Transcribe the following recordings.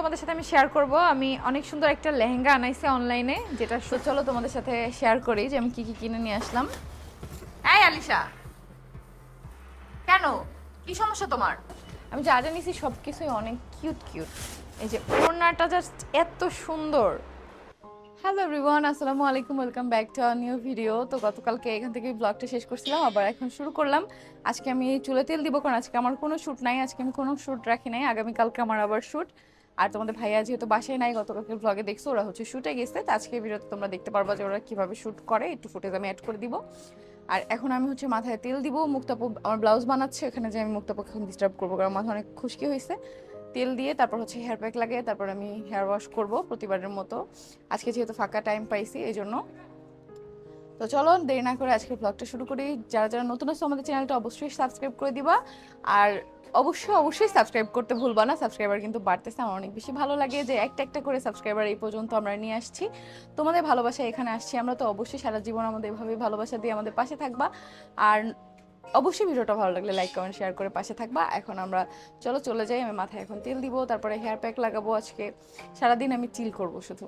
তোমাদের সাথে আমি শেয়ার করব। আমি অনেক সুন্দর একটা লেহেঙ্গা আনাইছি অনলাইনে যেটা চলো তোমাদের সাথে শেয়ার করি যে আমি কি কি কিনে নিয়ে আসলাম। এই আলিশা! কেন? কি সমস্যা তোমার? আমি যা নিয়েছি সব কিছুই অনেক কিউট কিউট এই যে ওড়নাটা জাস্ট এত সুন্দর। হ্যালো এভরিওয়ান আসসালামু আলাইকুম welcome back to our new video তো গতকালকে এখান থেকে ব্লগটা শেষ করছিলাম, আবার এখন শুরু করলাম। আজকে আমি চুলে তেল দিব, কারণ আজকে আমার কোনো শ্যুট নাই, আজকে আমি কোনো শ্যুট রাখি নাই, আগামীকালকে আমার আবার শ্যুট আর তোমাদের ভাইয়া যেহেতু বাসায় নাই, গতকালকে ব্লগে দেখছ, ওরা হচ্ছে শুটে গেছে। তো আজকে ভিডিওতে তোমরা দেখতে পারব যে ওরা কীভাবে শ্যুট করে। একটু ফুটেজ আমি অ্যাড করে দিব। আর এখন আমি হচ্ছে মাথায় তেল দিব। মুক্তাপু আমার ব্লাউজ বানাচ্ছে, এখানে যে আমি মুক্তাপুকে এখন ডিস্টার্ব করব, কারণ মাথা অনেক খুশকি হয়েছে। তেল দিয়ে তারপর হচ্ছে হেয়ার প্যাক লাগে তারপর আমি হেয়ার ওয়াশ করব প্রতিবারের মতো। আজকে যেহেতু ফাঁকা টাইম পাইছি এই জন্য তো চলো, দেরি না করে আজকে ব্লগটা শুরু করি। যারা যারা নতুন আছে আমাদের চ্যানেলটা অবশ্যই সাবস্ক্রাইব করে দিবা। আর অবশ্যই অবশ্যই সাবস্ক্রাইব করতে ভুলবা না। সাবস্ক্রাইবার কিন্তু বাড়তেছে। আমার অনেক বেশি ভালো লাগে যে একটা একটা করে সাবস্ক্রাইবার এই পর্যন্ত আমরা নিয়ে আসছি। তোমাদের ভালোবাসা এখানে আসছি আমরা তো অবশ্যই সারা জীবন আমাদের এভাবেই ভালোবাসা দিয়ে আমাদের পাশে থাকবা। আর অবশ্যই ভিডিওটা ভালো লাগলে লাইক কমেন্ট শেয়ার করে পাশে থাকবা। এখন আমরা চলো, চলে যাই। আমি মাথায় এখন তেল দিব, তারপরে হেয়ার প্যাক লাগাবো আজকে। সারাদিন আমি চিল করব শুধু।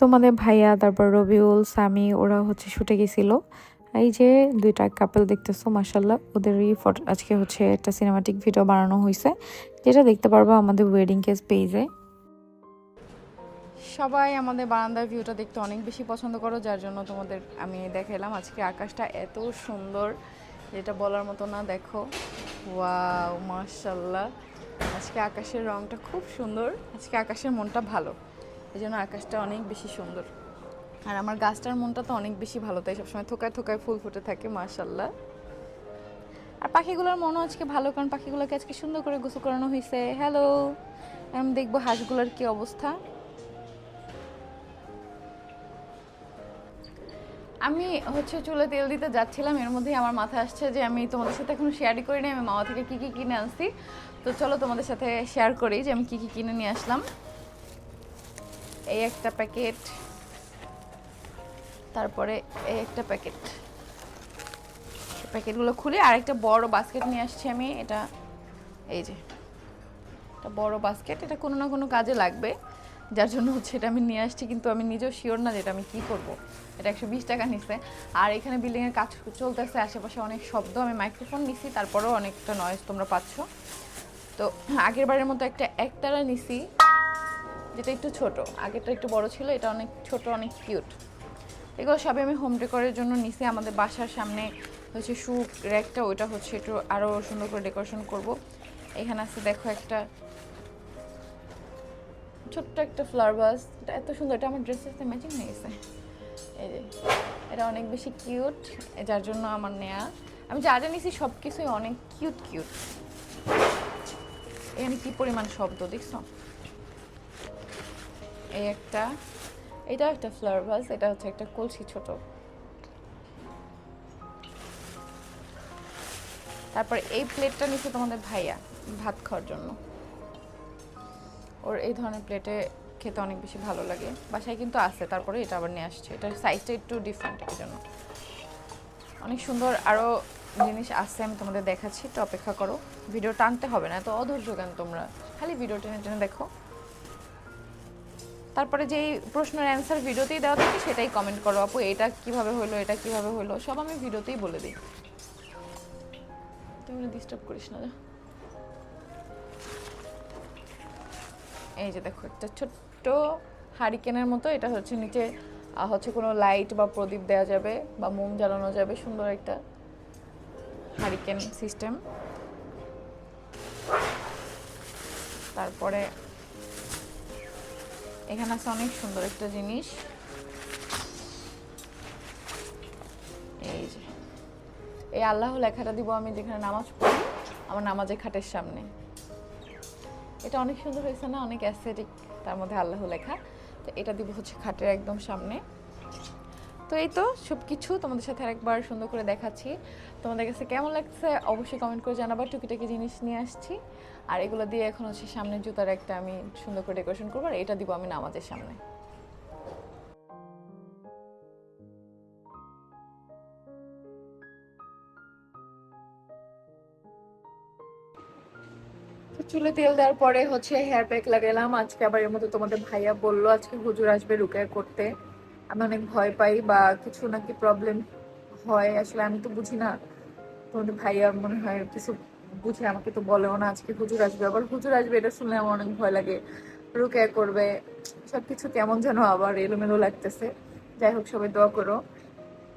তোমাদের ভাইয়া, তারপর রবিউল, সামি, ওরা হচ্ছে শুটে গেছিল। এই যে দুইটা কাপল দেখতেছো মাসাল্লাহ ওদেরই ফটো, আজকে হচ্ছে একটা সিনেমাটিক ভিডিও বানানো হয়েছে যেটা দেখতে পারব আমাদের ওয়েডিং কেস পেজে সবাই আমাদের বারান্দার ভিউটা দেখতে অনেক বেশি পছন্দ করো, যার জন্য তোমাদের আমি দেখালাম আজকে আকাশটা এত সুন্দর, যেটা বলার মতো না, দেখো। ওয়াও মার্শাল্লাহ আজকে আকাশের রংটা খুব সুন্দর, আজকে আকাশের মনটা ভালো। এই জন্য আকাশটা অনেক বেশি সুন্দর। আর আমার গাছটার মনটা তো অনেক বেশি ভালো, তাই সবসময় থোকায় থোকায় ফুল ফুটে থাকে মার্শাল্লাহ আর পাখিগুলোর মনও আজকে ভালো, কারণ পাখিগুলোকে আজকে সুন্দর করে গোসল করানো হয়েছে হ্যালো আমি দেখব হাঁসগুলোর কি অবস্থা। আমি হচ্ছে চুলে তেল দিতে যাচ্ছিলাম, এর মধ্যেই আমার মাথায় আসছে যে আমি তোমাদের সাথে এখনও শেয়ারই করি আমি মামা থেকে কী কী কিনে আনছি। তো চলো তোমাদের সাথে শেয়ার করি যে আমি কী কী কিনে নিয়ে আসলাম। এই একটা প্যাকেট, তারপরে এই একটা প্যাকেট। প্যাকেটগুলো খুলে আর একটা বড় বাস্কেট নিয়ে আসছি আমি, এটা এই যে, একটা বড় বাস্কেট। এটা কোনো না কোনো কাজে লাগবে, যার জন্য হচ্ছে এটা আমি নিয়ে আসছি, কিন্তু আমি নিজেও শিওর না যে এটা আমি কী করব। এটা একশো বিশ টাকা নিছে। আর এখানে বিল্ডিংয়ের কাজ চলতেছে, আশেপাশে অনেক শব্দ, আমি মাইক্রোফোন নিছি, তারপরেও অনেকটা নয়েজ তোমরা পাচ্ছ। তো আগের বারের মতো একটা একতারা নিছি। যেটা একটু ছোট। আগেরটা একটু বড় ছিল, এটা অনেক ছোট, অনেক কিউট এগুলো সবই আমি হোম ডেকোরের জন্য নিছি। আমাদের বাসার সামনে হচ্ছে শু র্যাকটা ওইটা হচ্ছে একটু আরও সুন্দর করে ডেকোরেশন করব। এখানে আছে, দেখো একটা ছোট্ট একটা ফ্লাওয়ার ভাস এটা এত সুন্দর, এটা আমার ড্রেসের সাথে ম্যাচিং হয়ে গেছে। এই যে, এটা অনেক বেশি কিউট যার জন্য আমার নেয়া। আমি যা যা নিয়েছি সব কিছুই অনেক কিউট কিউট এখানে কি পরিমাণ শব্দ, দেখছ? এই একটা, এটাও একটা ফ্লাওয়ার ভাস এটা হচ্ছে একটা কলসি ছোট। তারপর এই প্লেটটা নিচ্ছে তোমাদের ভাইয়া, ভাত খাওয়ার জন্য। ওর এই ধরনের প্লেটে খেতে অনেক বেশি ভালো লাগে। বাসায় কিন্তু আছে, তারপরে এটা আবার নিয়ে আসছে। এটার সাইজটা একটু ডিফারেন্ট এই জন্য। অনেক সুন্দর আরও জিনিস আছে, আমি তোমাদের দেখাচ্ছি, একটু অপেক্ষা করো। ভিডিও টানতে হবে না তো অধৈর্য কেন তোমরা? খালি ভিডিও টেনে টেনে দেখো। তারপরে যেই প্রশ্নের অ্যান্সার ভিডিওতেই দেওয়া থাকে, সেটাই কমেন্ট করো। আপু, এটা কীভাবে হলো, এটা কীভাবে হলো, সব আমি ভিডিওতেই বলে দিই। তুমি ডিস্টার্ব করিস না। এই যে দেখো, একটা ছোট্ট হারিকেনের মতো, এটা হচ্ছে নিচে হচ্ছে কোনো লাইট বা প্রদীপ দেওয়া যাবে, বা মোম জ্বালানো যাবে, সুন্দর একটা হারিকেন সিস্টেম তারপরে এখানে আছে অনেক সুন্দর একটা জিনিস। এই যে। এই আল্লাহ লেখাটা দিব আমি যেখানে নামাজ পড়ি, আমার নামাজের খাটের সামনে। এটা অনেক সুন্দর হয়েছে না? অনেক অ্যাসেটিক তার মধ্যে আল্লাহ লেখা। তো এটা দিব হচ্ছে খাটের একদম সামনে। তো এই তো সব কিছু তোমাদের সাথে আরেকবার সুন্দর করে দেখাচ্ছি। তোমাদের কাছে কেমন লাগছে অবশ্যই কমেন্ট করে জানাবা, টুকিটাকি জিনিস নিয়ে আসছি। আর এগুলো দিয়ে এখন হচ্ছে সামনে জুতার একটা আমি সুন্দর করে ডেকোরেশন করব, আর এটা দিব আমি নামাজের সামনে। চুলে তেল দেওয়ার পরে হচ্ছে হেয়ার প্যাক লাগালাম। আজকে আবার এর মধ্যে তোমাদের ভাইয়া বলল, আজকে হুজুর আসবে রুকেয়া করতে। আমি অনেক ভয় পাই বা কিছু নাকি প্রবলেম হয়, আসলে আমি তো বুঝি না। তোমাদের ভাইয়া মনে হয় কিছু বুঝে আমাকে তো বলেও না আজকে হুজুর আসবে। আবার হুজুর আসবে এটা শুনলে আমার অনেক ভয় লাগে। রুকেয়া করবে, সবকিছু কেমন যেন আবার এলোমেলো লাগতেছে। যাই হোক, সবাই দোয়া করো।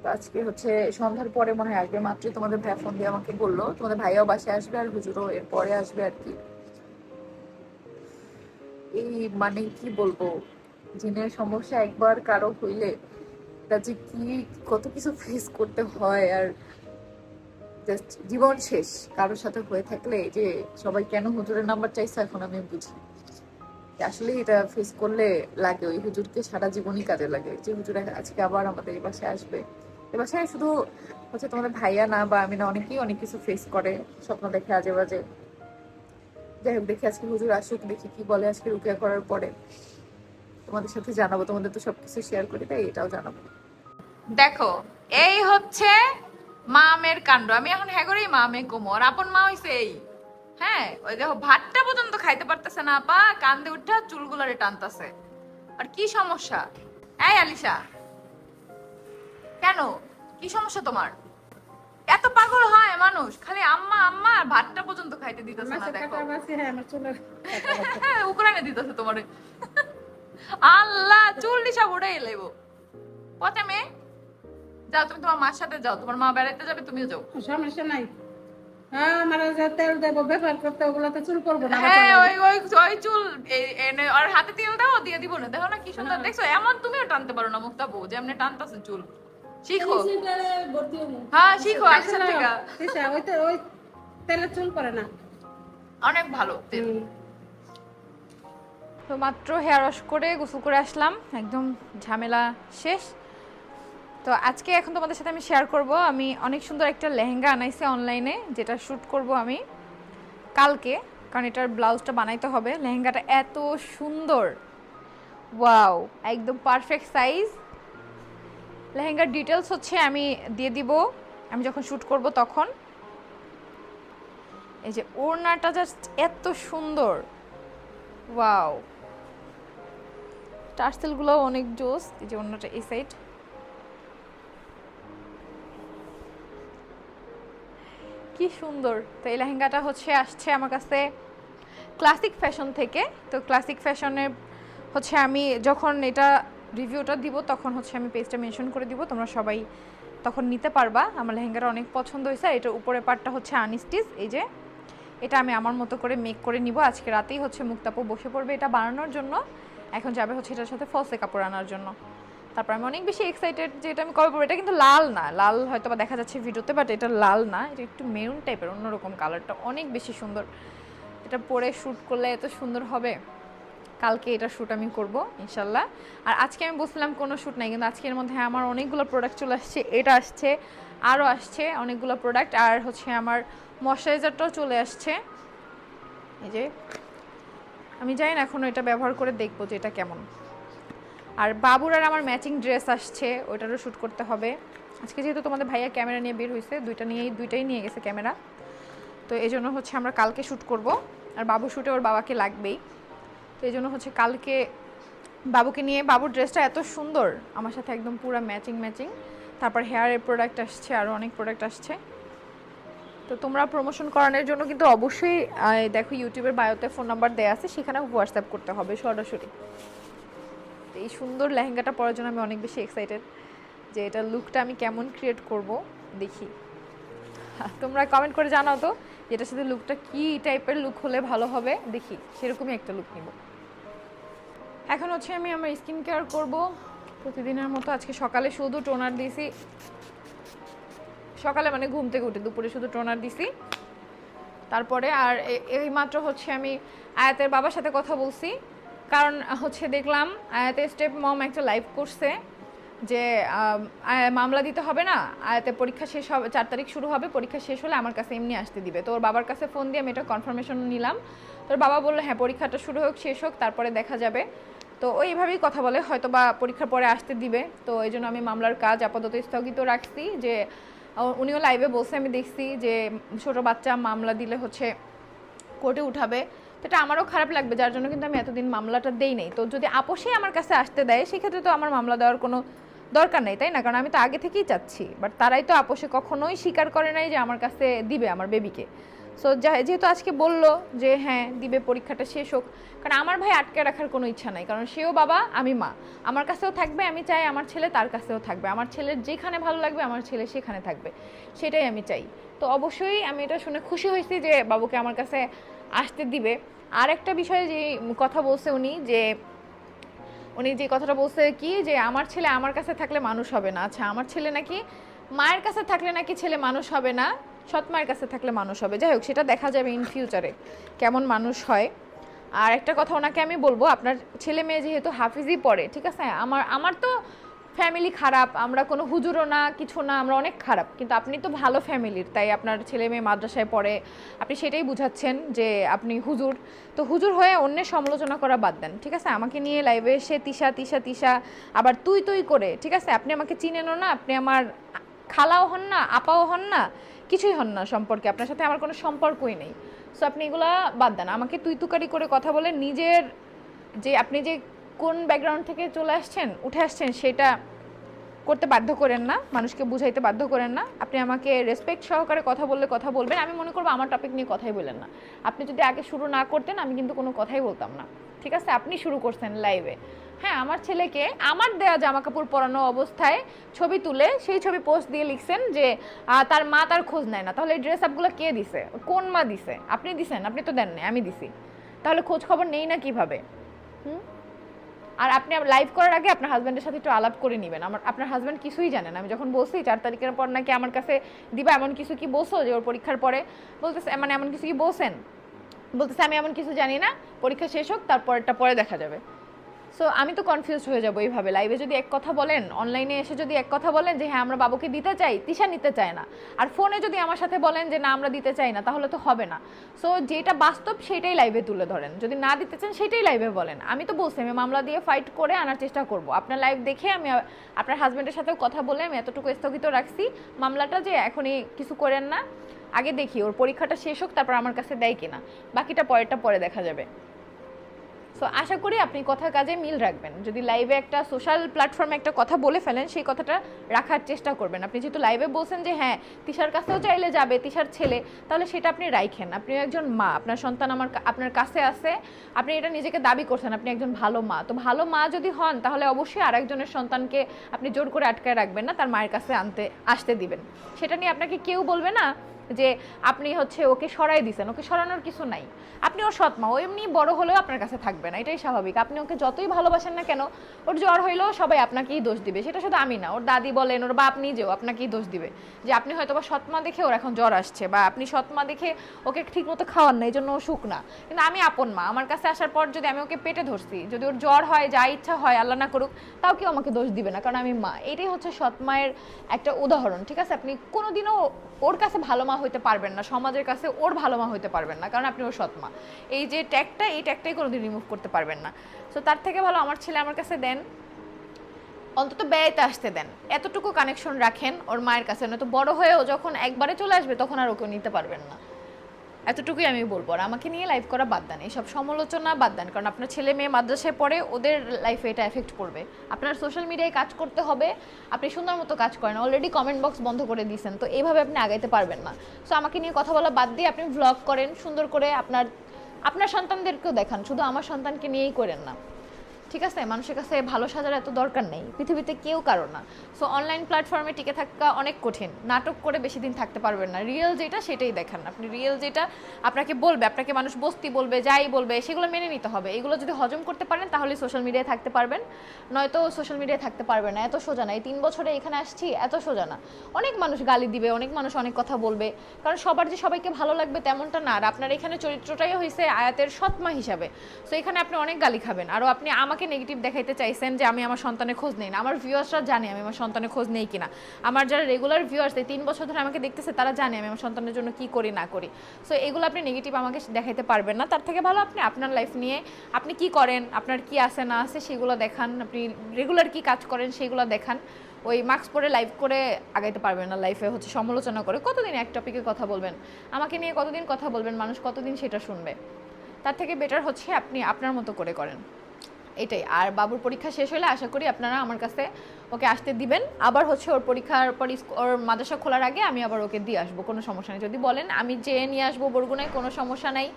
আজকে হচ্ছে সন্ধ্যার পরে মনে হয় আসবে মাত্রই তোমাদের ভাই ফোন দিয়ে আমাকে বলল। তোমাদের ভাইয়াও বাসায় আসবে আর হুজুরও এর পরে আসবে আর কি। এই মানে কি বলব? জিনের সমস্যা একবার কারও হইলে তা যে কি, কত কিছু ফেস করতে হয় আর জাস্ট জীবন শেষ। কারোর সাথে হয়ে থাকলে যে সবাই কেন হুজুরের নাম্বার চাইছে এখন আমি বুঝি আসলে এটা ফেস করলে লাগে, ওই হুজুরকে সারা জীবনই কাজে লাগে। যে হুজুর আজকে আবার আমাদের এই বাসায় আসবে। এ বাসায় শুধু হচ্ছে তোমাদের ভাইয়া না বা আমি না, অনেকেই অনেক কিছু ফেস করে, স্বপ্ন দেখে আজে বাজে যাই হোক, দেখি আজকে হুজুর আসুক, দেখি কি বলে আজকে রুকিয়া করার পরে। তোমাদের সাথে জানাব তোমাদের তো সবকিছু শেয়ার করি তাই এটাও জানাব। দেখো এই হচ্ছে মামের কাণ্ড। আমি এখন হ্যাঁ করি মামে কোমর আপন মা হইছে এই। হ্যাঁ ওই দেখো ভাতটা পর্যন্ত খাইতে পারতেছে না আপা কান্দে উঠা চুলগুলারে টানতাছে। আর কি সমস্যা? এই আলিশা কেন? কি সমস্যা তোমার? এত পাগল হয় মানুষ খালি আম্মা আম্মা আর ভাতটা পর্যন্ত খাইতে দিতেছে না দেখো। কাটা হ্যাঁ আমার চুলের হ্যাঁ উকরাইনে দিতেছে তোমারে। আল্লাহ চুল দিশা উড়ে এলাইবো পথে মেয়ে? যাও তুমি তোমার মার সাথে যাও তোমার মা বেড়াইতে যাবে তুমিও যাও। সমস্যা নাই। হ্যাঁ আমার যে তেল দেবো ব্যবহার করতে ওগুলোতে চুল করব না হ্যাঁ ওই ওই ওই চুল এনে আর হাতে তেল দাও দিয়ে দিব না। দেখো না কি সুন্দর দেখছ? এমন তুমিও টানতে পারো না মুক্তাবু যেমনি টানতাছে চুল। শিখো। হ্যাঁ শিখো ওই তেলে চুল করে না। অনেক ভালো তেল। তো মাত্র হেয়ার ওয়াশ করে গোসল করে আসলাম। একদম ঝামেলা শেষ। তো আজকে এখন তোমাদের সাথে আমি শেয়ার করব। আমি অনেক সুন্দর একটা লেহেঙ্গা আনাইছি অনলাইনে যেটা শ্যুট করব আমি কালকে, কারণ এটার ব্লাউজটা বানাইতে হবে। লেহেঙ্গাটা এত সুন্দর। ওয়াও একদম পারফেক্ট সাইজ লেহেঙ্গার ডিটেলস হচ্ছে আমি দিয়ে দিব। আমি যখন শ্যুট করব তখন। এই যে ওড়নাটা জাস্ট এত সুন্দর। ওয়াও টার্সেলগুলো অনেক জোস, এই যে অন্যটা এই সাইড কি সুন্দর। তো এই লেহেঙ্গাটা হচ্ছে, আসছে আমার কাছে ক্লাসিক ফ্যাশন থেকে। তো ক্লাসিক ফ্যাশনের হচ্ছে আমি যখন এটা রিভিউটা দিব, তখন হচ্ছে আমি পেজটা মেনশন করে দিব, তোমরা সবাই তখন নিতে পারবা। আমার লেহেঙ্গাটা অনেক পছন্দ হয়েছে, আর এটার উপরে পার্টটা হচ্ছে আনিস্টিস, এই যে। এটা আমি আমার মতো করে মেক করে নিব। আজকে রাতেই হচ্ছে মুক্তাপু বসে পড়বে এটা বানানোর জন্য। এখন যাবে হচ্ছে এটার সাথে ফলসে কাপড় আনার জন্য। তারপর আমি অনেক বেশি এক্সাইটেড যে এটা আমি কবে এটা কিন্তু লাল না। লাল হয়তো বা দেখা যাচ্ছে ভিডিওতে বাট এটা লাল না। এটা একটু মেরুন টাইপের অন্যরকম কালারটা অনেক বেশি সুন্দর। এটা পরে শ্যুট করলে এত সুন্দর হবে। কালকে এটা শ্যুট আমি করব ইনশাল্লাহ আর আজকে আমি বলছিলাম কোনো শ্যুট নাই, কিন্তু আজকের মধ্যে আমার অনেকগুলো প্রোডাক্ট চলে আসছে। এটা আসছে আরও আসছে অনেকগুলো প্রোডাক্ট আর হচ্ছে আমার ময়শ্চারাইজারটাও চলে আসছে। এই যে আমি জানি না এখনও এটা ব্যবহার করে দেখব যে এটা কেমন। আর বাবুর আর আমার ম্যাচিং ড্রেস আসছে, ওইটারও শ্যুট করতে হবে। আজকে যেহেতু তোমাদের ভাইয়া ক্যামেরা নিয়ে বের হয়েছে দুইটা নিয়েই দুইটাই নিয়ে গেছে ক্যামেরা। তো এই জন্য হচ্ছে আমরা কালকে শ্যুট করব, আর বাবু শ্যুটে ওর বাবাকে লাগবেই। তো এই জন্য হচ্ছে কালকে বাবুকে নিয়ে, বাবুর ড্রেসটা এত সুন্দর, আমার সাথে একদম পুরো ম্যাচিং ম্যাচিং। তারপর হেয়ারের প্রোডাক্ট আসছে আরও অনেক প্রোডাক্ট আসছে। তো তোমরা প্রমোশন করানোর জন্য কিন্তু অবশ্যই দেখো ইউটিউবের বায়োতে ফোন নাম্বার দেওয়া আছে সেখানে হোয়াটসঅ্যাপ করতে হবে সরাসরি। তো এই সুন্দর লেহেঙ্গাটা পরার জন্য আমি অনেক বেশি এক্সাইটেড যে এটা লুকটা আমি কেমন ক্রিয়েট করব, দেখি। তোমরা কমেন্ট করে জানাও তো এটার সাথে লুকটা কি টাইপের লুক হলে ভালো হবে, দেখি, সেরকমই একটা লুক নিব। এখন হচ্ছে আমি আমার স্কিন কেয়ার করব। প্রতিদিনের মতো আজকে সকালে শুধু টোনার দিয়েছি। সকালে মানে ঘুম থেকে উঠে দুপুরে শুধু টোনার দিছি। তারপরে আর এই মাত্র হচ্ছে আমি আয়াতের বাবার সাথে কথা বলছি। কারণ হচ্ছে দেখলাম আয়াতের স্টেপ মম একটা লাইভ করছে যে মামলা দিতে হবে না, আয়াতে পরীক্ষা শেষ হবে, চার তারিখ শুরু হবে, পরীক্ষা শেষ হলে আমার কাছে এমনি আসতে দিবে। তো ওর বাবার কাছে ফোন দিয়ে আমি এটা কনফার্মেশন নিলাম। তোর বাবা বলল হ্যাঁ পরীক্ষাটা শুরু হোক, শেষ হোক, তারপরে দেখা যাবে। তো ওইভাবেই কথা বলে হয়তো বা পরীক্ষার পরে আসতে দিবে। তো এই জন্য আমি মামলার কাজ আপাতত স্থগিত রাখছি যে উনিও লাইভে বলছে, আমি দেখছি যে ছোট বাচ্চা মামলা দিলে হচ্ছে কোর্টে উঠাবে। এটা আমারও খারাপ লাগবে, যার জন্য কিন্তু আমি এতদিন মামলাটা দেই নাই। তো যদি আপোষেই আমার কাছে আসতে দেয়, সেক্ষেত্রে তো আমার মামলা দেওয়ার কোনো দরকার নেই, তাই না? কারণ আমি তো আগে থেকেই চাচ্ছি বাট তারাই তো আপোষে কখনোই স্বীকার করে নাই যে আমার কাছে দিবে, আমার বেবিকে সো যেহেতু আজকে বলল যে হ্যাঁ দিবে, পরীক্ষাটা শেষ হোক, কারণ আমার ভাই আটকে রাখার কোনো ইচ্ছা নাই, কারণ সেও বাবা, আমি মা। আমার কাছেও থাকবে, আমি চাই আমার ছেলে তার কাছেও থাকবে। আমার ছেলের যেখানে ভালো লাগবে, আমার ছেলে সেখানে থাকবে। সেটাই আমি চাই। তো অবশ্যই আমি এটা শুনে খুশি হয়েছি যে, বাবুকে আমার কাছে আসতে দিবে। আর একটা বিষয়ে যে কথা বলছে উনি, যে উনি যে কথাটা বলছে কি, যে, আমার ছেলে আমার কাছে থাকলে মানুষ হবে না। আচ্ছা আমার ছেলে নাকি মায়ের কাছে থাকলে নাকি ছেলে মানুষ হবে না? সৎ মায়ের কাছে থাকলে মানুষ হবে। যাই হোক, সেটা দেখা যাবে ইন ফিউচারে কেমন মানুষ হয়। আর একটা কথা ওনাকে আমি বলব, আপনার ছেলে মেয়ে যেহেতু হাফিজই পড়ে, ঠিক আছে? আমার আমার তো ফ্যামিলি খারাপ, আমরা কোনো হুজুরও না, কিছু না, আমরা অনেক খারাপ। কিন্তু আপনি তো ভালো ফ্যামিলির, তাই আপনার ছেলে মেয়ে মাদ্রাসায় পড়ে, আপনি সেটাই বুঝাচ্ছেন যে আপনি হুজুর। তো হুজুর হয়ে অন্যের সমালোচনা করা বাদ দেন, ঠিক আছে? আমাকে নিয়ে লাইভে এসে তিশা তিশা তিশা, আবার তুই তুই করে, ঠিক আছে? আপনি আমাকে চিনেনও না, আপনি আমার খালাও হন না, আপাও হন না কিছুই হন না সম্পর্কে। আপনার সাথে আমার কোনো সম্পর্কই নেই। সো আপনি এগুলা বাদ দেন। আমাকে তুই তুকারি করে কথা বলে নিজের যে, আপনি যে কোন ব্যাকগ্রাউন্ড থেকে চলে আসছেন, উঠে আসছেন, সেটা করতে বাধ্য করেন না, মানুষকে বুঝাইতে বাধ্য করেন না। আপনি আমাকে রেসপেক্ট সহকারে কথা বললে কথা বলবেন, আমি মনে করব আমার টপিক নিয়ে কথাই বলেন না। আপনি যদি আগে শুরু না করতেন, আমি কিন্তু কোনো কথাই বলতাম না। ঠিক আছে? আপনি শুরু করছেন লাইভে হ্যাঁ আমার ছেলেকে আমার দেয়া জামা কাপড় পরানো অবস্থায় ছবি তুলে সেই ছবি পোস্ট দিয়ে লিখছেন যে তার মা তার খোঁজ নেয় না। তাহলে এই ড্রেস আপগুলো কে দিছে? কোন মা দিছে? আপনি দিছেন? আপনি তো দেননি আমি দিছি। তাহলে খোঁজ খবর নেই না কীভাবে? হুম? আর আপনি লাইভ করার আগে আপনার হাজব্যান্ডের সাথে একটু আলাপ করে নেবেন। আমার আপনার হাজব্যান্ড কিছুই জানেন আমি যখন বলছি, চার তারিখের পর নাকি আমার কাছে দিবা এমন কিছু কি বসো যে ওর পরীক্ষার পরে? বলতেছে মানে এমন কিছু কি বলছেন? বলতেছে, আমি এমন কিছু জানি না। পরীক্ষা শেষ হোক তারপরটা পরে দেখা যাবে। সো আমি তো কনফিউজ হয়ে যাব এইভাবে। লাইভে যদি এক কথা বলেন অনলাইনে এসে যদি এক কথা বলেন যে হ্যাঁ আমরা বাবুকে দিতে চাই, তিশা নিতে চায় না। আর ফোনে যদি আমার সাথে বলেন যে, না, আমরা দিতে চাই না, তাহলে তো হবে না। সো যেটা বাস্তব সেটাই লাইভে তুলে ধরেন। যদি না দিতে চান, সেটাই লাইভে বলেন। আমি তো বলছি, আমি মামলা দিয়ে ফাইট করে আনার চেষ্টা করব। আপনার লাইভ দেখে আমি, আপনার হাজব্যান্ডের সাথেও কথা বলে আমি এতটুকু স্থগিত রাখছি। মামলাটা যে এখনই কিছু করেন না, আগে দেখি, ওর পরীক্ষাটা শেষ হোক, তারপর আমার কাছে দেয় কিনা। বাকিটা পরেরটা পরে দেখা যাবে। সো আশা করি আপনি কথার কাজে মিল রাখবেন। যদি লাইভে একটা সোশ্যাল প্ল্যাটফর্মে একটা কথা বলে ফেলেন, সেই কথাটা রাখার চেষ্টা করবেন। আপনি যেহেতু লাইভে বলছেন যে হ্যাঁ তিশার কাছেও চাইলে যাবে, তিশার ছেলে, তাহলে সেটা আপনি রাইখেন। আপনি একজন মা, আপনার সন্তান আমার আপনার কাছে আছে, আপনি এটা নিজেকে দাবি করছেন, আপনি একজন ভালো মা। তো ভালো মা যদি হন, তাহলে অবশ্যই আরেকজনের সন্তানকে আপনি জোর করে আটকায় রাখবেন না, তার মায়ের কাছে আনতে, আসতে দিবেন। সেটা নিয়ে আপনাকে কেউ বলবে না যে আপনি হচ্ছে ওকে সরাই দিছেন, ওকে সরানোর কিছু নাই। আপনি ওর সৎমা ও এমনি বড় হলেও আপনার কাছে থাকবে না, এটাই স্বাভাবিক। আপনি ওকে যতই ভালোবাসেন না কেন, ওর জ্বর হইলেও সবাই আপনাকেই দোষ দিবে। সেটা শুধু আমি না, ওর দাদি বলেন, ওর বাপ নিজেও আপনাকেই দোষ দিবে। যে আপনি হয়তো বা সৎমা দেখে ওর এখন জ্বর আসছে, বা আপনি সৎমা দেখে ওকে ঠিক মতো খাওয়ান না এই জন্য ও সুখ না। কিন্তু আমি আপন মা, আমার কাছে আসার পর যদি আমি ওকে পেটে ধরছি, যদি ওর জ্বর হয়, যা ইচ্ছা হয়, আল্লাহ না করুক, তাও কেউ আমাকে দোষ দিবে না, কারণ আমি মা। এটাই হচ্ছে সৎমায়ের একটা উদাহরণ, ঠিক আছে? আপনি কোনোদিনও ওর কাছে ভালো মা হইতে পারবেন না, সমাজের কাছে ওর ভালো মা হইতে পারবেন না, কারণ আপনি ওর সৎ মা। এই যে ট্যাগটা, এই ট্যাগটাই কোনোদিন রিমুভ করতে পারবেন না। সো তার থেকে ভালো আমার ছেলে আমার কাছে দেন, অন্তত ব্যয়তে আসতে দেন। এতটুকু কানেকশন রাখেন ওর মায়ের কাছে, নয়তো বড় হয়েও যখন একবারে চলে আসবে, তখন আর ওকে নিতে পারবেন না। এতটুকুই আমি বলব আর আমাকে নিয়ে লাইভ করা বাদ দেন এইসব সমালোচনা বাদ দেন, কারণ আপনার ছেলে মেয়ে মাদ্রাসায় পড়ে ওদের লাইফে এটা এফেক্ট করবে। আপনার সোশ্যাল মিডিয়ায় কাজ করতে হবে, আপনি সুন্দর মতো কাজ করেন অলরেডি কমেন্ট বক্স বন্ধ করে দিয়েছেন, তো এইভাবে আপনি আগাইতে পারবেন না। সো আমাকে নিয়ে কথা বলা বাদ দিয়ে আপনি ভ্লগ করেন, সুন্দর করে আপনার আপনার সন্তানদেরকেও দেখান, শুধু আমার সন্তানকে নিয়েই করেন না। ঠিক আছে, মানুষের কাছে ভালো সাজার এত দরকার নেই, পৃথিবীতে কেউ কারও না। সো অনলাইন প্ল্যাটফর্মে টিকে থাকা অনেক কঠিন। নাটক করে বেশি দিন থাকতে পারবেন না। রিয়েল যেটা, সেটাই দেখান। আপনি রিয়েল যেটা, আপনাকে বলবে, আপনাকে মানুষ বস্তি বলবে, যাই বলবে, সেগুলো মেনে নিতে হবে। এগুলো যদি হজম করতে পারেন, তাহলে সোশ্যাল মিডিয়ায় থাকতে পারবেন। নয়তো সোশ্যাল মিডিয়ায় থাকতে পারবেন না। এত সোজা না। এই তিন বছরে এখানে আসছি, এত সোজা না। অনেক মানুষ গালি দিবে, অনেক মানুষ অনেক কথা বলবে। কারণ সবার যে সবাইকে ভালো লাগবে, তেমনটা না। আর আপনার এখানে চরিত্রটাই হয়েছে আয়াতের সৎমা হিসাবে। সো এখানে আপনি অনেক গালি খাবেন। আরও আপনি আমাকে নেগেটিভ দেখাইতে চাইছেন যে আমি আমার সন্তানের খোঁজ নেই না। আমার ভিউয়ার্সরা জানে আমি আমার সন্তানের খোঁজ নেই কিনা। আমার যারা রেগুলার ভিউয়ার্স এই তিন বছর ধরে আমাকে দেখতেছে, তারা জানে আমি আমার সন্তানের জন্য কি করি, না করি। সো এগুলো আপনি নেগেটিভ আমাকে দেখাইতে পারবেন না। তার থেকে ভালো আপনি আপনার লাইফ নিয়ে আপনি কি করেন, আপনার কি আছে, না আছে, সেগুলো দেখান। আপনি রেগুলার কি কাজ করেন, সেগুলো দেখান। ওই মাস্ক পরে লাইভ করে আগাইতে পারবেন না লাইফে হচ্ছে সমালোচনা করে। কতদিন এক টপিকে কথা বলবেন? আমাকে নিয়ে কতদিন কথা বলবেন? মানুষ কতদিন সেটা শুনবে? তার থেকে বেটার হচ্ছে আপনি আপনার মতো করে করেন। এটাই। আর বাবুর পরীক্ষা শেষ হলে আশা করি আপনারা আমার কাছে ওকে আসতে দিবেন। আবার হচ্ছে ওর পরীক্ষার পর ওর মাদ্রাসা খোলার আগে আমি আবার ওকে দিয়ে আসব, কোনো সমস্যা নেই। যদি বলেন, আমি যেয়ে নিয়ে আসব বরগুনায়, কোনো সমস্যা নাই।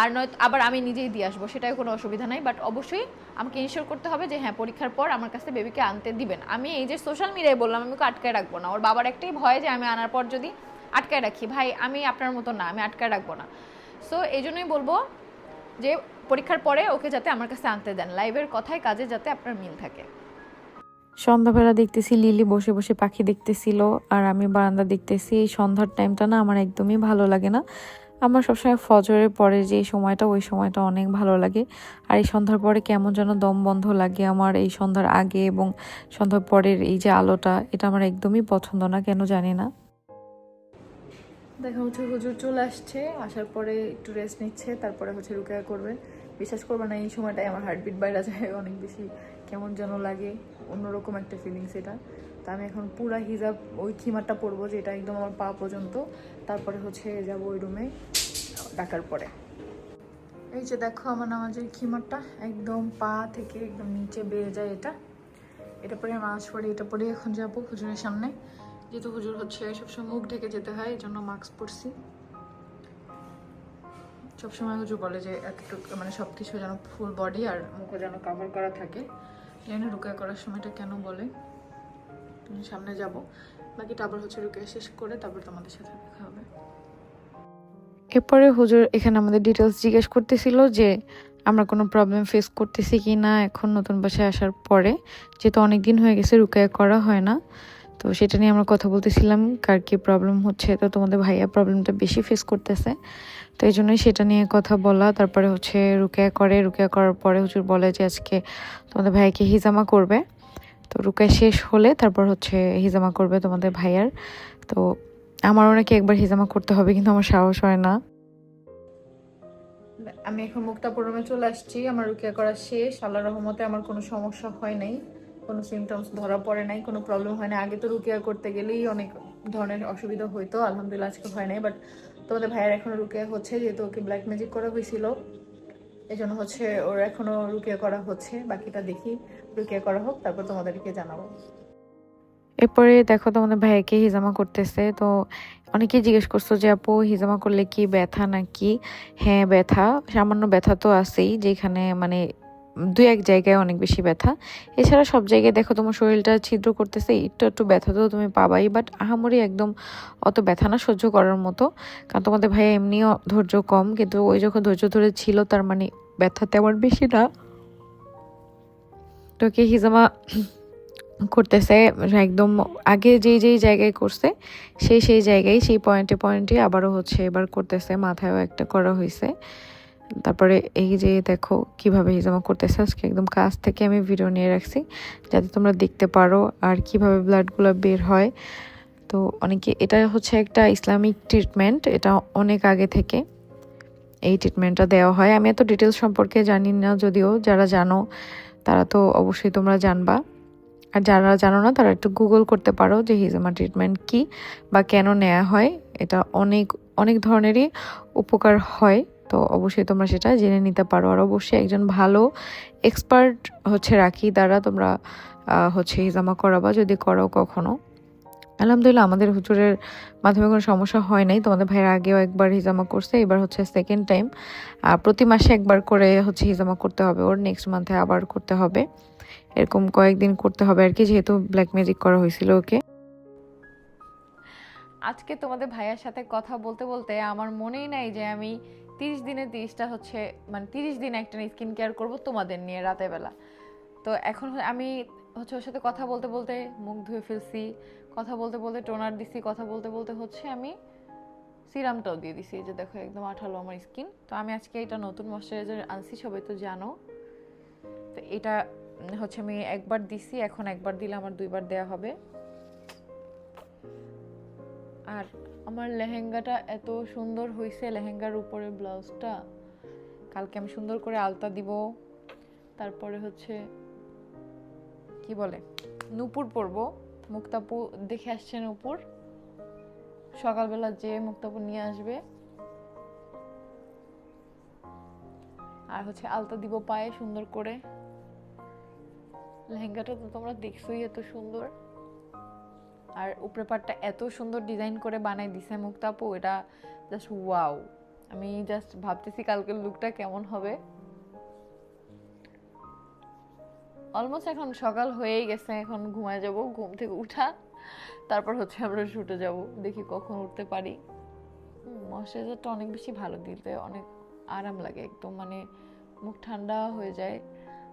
আর নয় আবার আমি নিজেই দিয়ে আসব সেটাই কোনো অসুবিধা নাই। বাট অবশ্যই আমাকে ইনশিওর করতে হবে যে হ্যাঁ পরীক্ষার পর আমার কাছে বেবিকে আনতে দিবেন। আমি এই যে সোশ্যাল মিডিয়ায় বললাম, আমি ওকে আটকায় রাখব না। ওর বাবার একটাই ভয় যে, আমি আনার পর যদি আটকায় রাখি। ভাই, আমি আপনার মতো না, আমি আটকায় রাখব না। সো এই জন্যই বলব যে পরীক্ষার পরে ওকে যাতে আমার কাছে আনতে দেন। লাইভের কথায় কাজে যাতে আপনার মিল থাকে। সন্ধ্যাবেলা দেখতেছি লিলি বসে বসে পাখি দেখতেছিল আর আমি বারান্দা দেখতেছি। এই সন্ধ্যার টাইমটা না আমার একদমই ভালো লাগে না। আমার সবসময় ফজরের পরে যে সময়টা, ওই সময়টা অনেক ভালো লাগে। আর এই সন্ধ্যার পরে কেমন যেন দম বন্ধ লাগে আমার। এই সন্ধ্যার আগে এবং সন্ধ্যার পরের এই যে আলোটা, এটা আমার একদমই পছন্দ না, কেন জানি না। দেখা হচ্ছে হুজুর চলে আসছে, আসার পরে একটু রেস্ট নিচ্ছে, তারপরে হচ্ছে রুকেয়া করবে। বিশ্বাস করবে না, এই সময়টাই আমার হার্টবিট বাইরে যায়, অনেক বেশি কেমন যেন লাগে, অন্যরকম একটা ফিলিংস এটা। তা আমি এখন পুরা হিজাব ওই খিমারটা পরবো, যেটা একদম আমার পা পর্যন্ত। তারপরে হচ্ছে যাব ওই রুমে ডাকার পরে। এই যে দেখো আমার নামাজের খিমারটা, একদম পা থেকে একদম নিচে বেড়ে যায় এটা। এটা পরে নামাজ পড়ে এটা পরে এখন যাব হুজুরের সামনে। যেহেতু হুজুর হচ্ছে সবসময় মুখ ঢেকে যেতে হয়, এই জন্য মাস্ক পরছি। সবসময় হুজুর বলে যে এতটুকু মানে সব কিছু যেন ফুল বডি আর মুখও যেন কভার করা থাকে। জানি না করার সময়টা কেন বলে। সামনে যাব। বাকিটা আবার হচ্ছে রুকায় শেষ করে তারপর তোমাদের সাথে দেখা হবে। এরপরে হুজুর এখানে আমাদের ডিটেলস জিজ্ঞেস করতেছিল যে আমরা কোনো প্রবলেম ফেস করতেছি কি না এখন নতুন বাসায় আসার পরে। যেহেতু অনেক দিন হয়ে গেছে, রুকায় করা হয় না। তো সেটা নিয়ে আমরা কথা বলতেছিলাম, কার কি প্রবলেম হচ্ছে, তো তোমাদের ভাইয়া প্রবলেমটা বেশি ফেস করতেছে। তো এই জন্যই সেটা নিয়ে কথা বলা, তারপরে হচ্ছে রুকেয়া করে, রুকেয়া করার পরে হুজুর বলে যে আজকে তোমাদের ভাইয়াকে হিজামা করবে। তো রুকেয়া শেষ হলে তারপর হচ্ছে হিজামা করবে তোমাদের ভাইয়ার। তো আমারও নাকি একবার হিজামা করতে হবে, কিন্তু আমার সাহস হয় না। আমি এখন মুক্তাপুর রুমে চলে আসছি, আমার রুকিয়া করা শেষ আল্লাহ রহমতে আমার কোনো সমস্যা হয় নাই। কোনো সিমটমস ধরা পড়ে নাই, কোনো প্রবলেম হয় না আগে তো রুকিয়া করতে গেলেই অনেক ধরনের অসুবিধা হইতো, আলহামদুলিল্লাহ আজকে হয় নাই। বাট তোমাদের ভাইয়ের এখনও রুকিয়া হচ্ছে, যেহেতু ওকে ব্ল্যাক ম্যাজিক করা হয়েছিল। এই জন্য হচ্ছে ওর এখনও রুকিয়া করা হচ্ছে, বাকিটা দেখি রুকিয়া করা হোক, তারপর তোমাদেরকে জানাব। এরপরে দেখো তোমাদের ভাইয়াকে হিজামা করতেছে, তো অনেকেই জিজ্ঞেস করছ যে, আপু, হিজামা করলে কি ব্যথা নাকি? হ্যাঁ ব্যথা, সামান্য ব্যথা তো আছেই, যেখানে মানে দু এক জায়গায় অনেক বেশি ব্যথা। এছাড়া সব জায়গায় দেখো তোমার শরীরটা ছিদ্র করতেছে, একটু একটু ব্যথা তো তুমি পাবাই বাট আহামরি একদম অত ব্যথা না সহ্য করার মতো। কারণ তোমাদের ভাইয়া এমনিও ধৈর্য কম, কিন্তু ওই যখন ধৈর্য ধরে ছিল তার মানে ব্যথা তেমন বেশি না। তোকে হিজামা করতেছে, একদম আগে যেই যেই জায়গায় করছে, সেই সেই জায়গায়, সেই পয়েন্টে পয়েন্টে আবারও হচ্ছে এবার করতেছে, মাথায়ও একটা করা হয়েছে। তারপরে এই যে দেখো কীভাবে হিজামা করতেছে, আজকে একদম কাছ থেকে আমি ভিডিও নিয়ে রাখছি, যাতে তোমরা দেখতে পারো আর কীভাবে ব্লাডগুলো বের হয়। তো অনেকে, এটা হচ্ছে একটা ইসলামিক ট্রিটমেন্ট এটা অনেক আগে থেকে এই ট্রিটমেন্টটা দেওয়া হয়। আমি এত ডিটেলস সম্পর্কে জানি না, যদিও যারা জানো, তারা তো অবশ্যই তোমরা জানবা। আর যারা জানো না, তারা একটু গুগল করতে পারো যে হিজামা ট্রিটমেন্ট কি বা কেন নেওয়া হয়। এটা অনেক অনেক ধরনেরই উপকার হয়। তো অবশ্যই তোমরা সেটা জেনে নিতে পারো। আর অবশ্যই একজন ভালো এক্সপার্ট হচ্ছে রাখি দ্বারা তোমরা হচ্ছে হিজামা করাবা যদি করো কখনো। আলহামদুলিল্লাহ আমাদের হুজুরের মাধ্যমে কোনো সমস্যা হয় নাই। তোমাদের ভাইয়ের আগেও একবার হিজামা করছে, এবার হচ্ছে সেকেন্ড টাইম প্রতি মাসে একবার করে হচ্ছে হিজামা করতে হবে, ওর নেক্সট মান্থে আবার করতে হবে। এরকম কয়েকদিন করতে হবে আর কি, যেহেতু ব্ল্যাক ম্যাজিক করা হয়েছিল ওকে। আজকে তোমাদের ভাইয়ার সাথে কথা বলতে বলতে আমার মনেই নাই যে আমি তিরিশ দিনে তিরিশটা হচ্ছে মানে তিরিশ দিন একটা স্কিন কেয়ার করব তোমাদের নিয়ে রাতের বেলা। তো এখন আমি হচ্ছে ওর সাথে কথা বলতে বলতে মুখ ধুয়ে ফেলছি, কথা বলতে বলতে টোনার দিছি, কথা বলতে বলতে হচ্ছে আমি সিরামটাও দিয়ে দিছি যে দেখো একদম আঠালো আমার স্কিন তো আমি আজকে এটা নতুন ময়শ্চারাইজার আনছি, সবাই তো জানো। তো এটা হচ্ছে আমি একবার দিছি, এখন একবার দিলে আমার দুইবার দেয়া হবে। আর আমার লেহেঙ্গাটা এত সুন্দর হয়েছে লেহেঙ্গার উপরে ব্লাউজটা। কালকে আমি সুন্দর করে আলতা দিব। তারপরে হচ্ছে, কি বলে, নুপুর পরবো। মুক্তাপু, দেখে আসছে নুপুর। সকালবেলা যে মুক্তাপু নিয়ে আসবে। আর হচ্ছে আলতা দিব পায়ে সুন্দর করে। লেহেঙ্গাটা তো তোমরা দেখছোই এত সুন্দর। আর উপরে পাটটা এত সুন্দর ডিজাইন করে বানাই দিছে মুক্তাপু, এটা জাস্ট ওয়াও আমি জাস্ট ভাবতেছি কালকের লুকটা কেমন হবে। অলমোস্ট এখন সকাল হয়েই গেছে, এখন ঘুমায় যাব, ঘুম থেকে উঠা, তারপর হচ্ছে আমরা শুটে যাব, দেখি কখন উঠতে পারি। ময়শ্চারাইজারটা অনেক বেশি ভালো দিতে অনেক আরাম লাগে একদম মানে মুখ ঠান্ডা হয়ে যায়,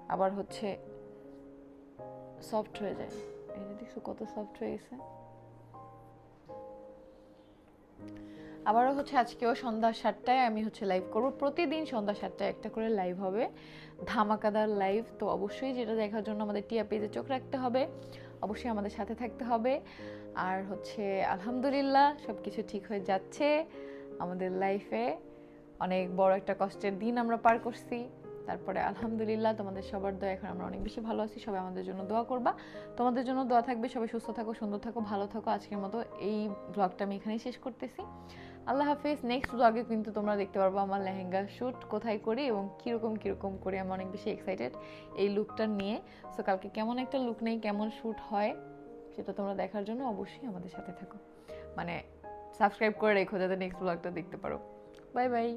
আবার হচ্ছে সফট হয়ে যায়। দেখছ কত সফট হয়ে গেছে আবারও হচ্ছে আজকেও সন্ধ্যা সাতটায় আমি হচ্ছে লাইভ করব। প্রতিদিন সন্ধ্যা সাতটায় একটা করে লাইভ হবে। ধামাকাদার লাইভ তো অবশ্যই যেটা দেখার জন্য আমাদের টিয়া পেজে চোখ রাখতে হবে। অবশ্যই আমাদের সাথে থাকতে হবে। আর হচ্ছে আলহামদুলিল্লাহ সব কিছু ঠিক হয়ে যাচ্ছে। আমাদের লাইফে অনেক বড় একটা কষ্টের দিন আমরা পার করছি। তারপরে আলহামদুলিল্লাহ, তোমাদের সবার দয়া, এখন আমরা অনেক বেশি ভালো আছি, সবাই আমাদের জন্য দোয়া করবা। তোমাদের জন্য দোয়া থাকবে, সবাই সুস্থ থাকো, সুন্দর থাকো, ভালো থাকো। আজকের মতো এই ব্লগটা আমি এখানেই শেষ করতেছি। আল্লাহ হাফিজ নেক্সট ব্লগে কিন্তু তোমরা দেখতে পারব আমার লেহেঙ্গা শ্যুট কোথায় করি এবং কীরকম কীরকম করি। আমি অনেক বেশি এক্সাইটেড এই লুকটা নিয়ে। সো কালকে কেমন একটা লুক নেই, কেমন শ্যুট হয়, সেটা তোমরা দেখার জন্য অবশ্যই আমাদের সাথে থাকো। মানে সাবস্ক্রাইব করে রেখো, যাতে নেক্সট ব্লগটা দেখতে পারো। Bye bye